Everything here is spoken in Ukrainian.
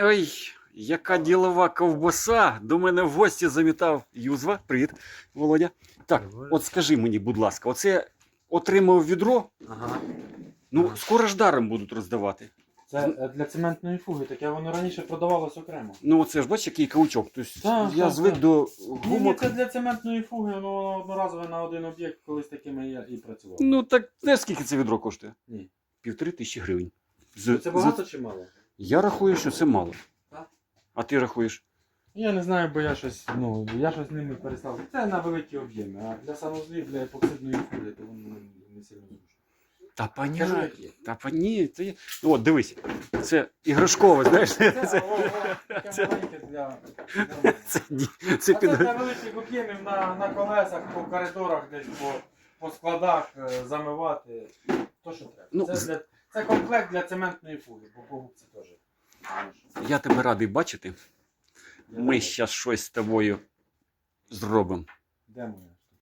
Ой, яка ділова ковбаса. До мене в гості завітав Юзва. Привіт, Володя. Так, от скажи мені, будь ласка, оце отримав відро. Ага. Ну, Ага. скоро ж даром будуть роздавати. Це е, для цементної фуги, таке воно раніше продавалось окремо. Ну, оце ж бачиш, який каучок. Тобто Так, я так, звик так. до Ні, ні, гумок. це для цементної фуги, воно воно одноразове на один об'єкт, колись такими я і працював. Ну, так знаєш, скільки це відро коштує? Ні. Півтори тисячі гривень. З- Ну, Це з- багато чи мало? Я рахую, що це мало. А ти рахуєш? Я не знаю, бо я щось, ну, я щось з ними перестав. Це на великі об'єми, а для санузлів, для епоксидної фуги, то воно не- сильно зручно. Та понятно. Та по- ні, це є. Ну, от дивись, це іграшкове, знаєш, Це, це, це- маленьке для... це, ні, А це це під... для великих об'ємів на, на колесах, по коридорах, десь по, по складах е, замивати. То, що треба. Ну, це, для, це комплект для цементної фуги, бо по губці теж. Я тебе радий бачити. Ми зараз щось з тобою зробимо. Де моя?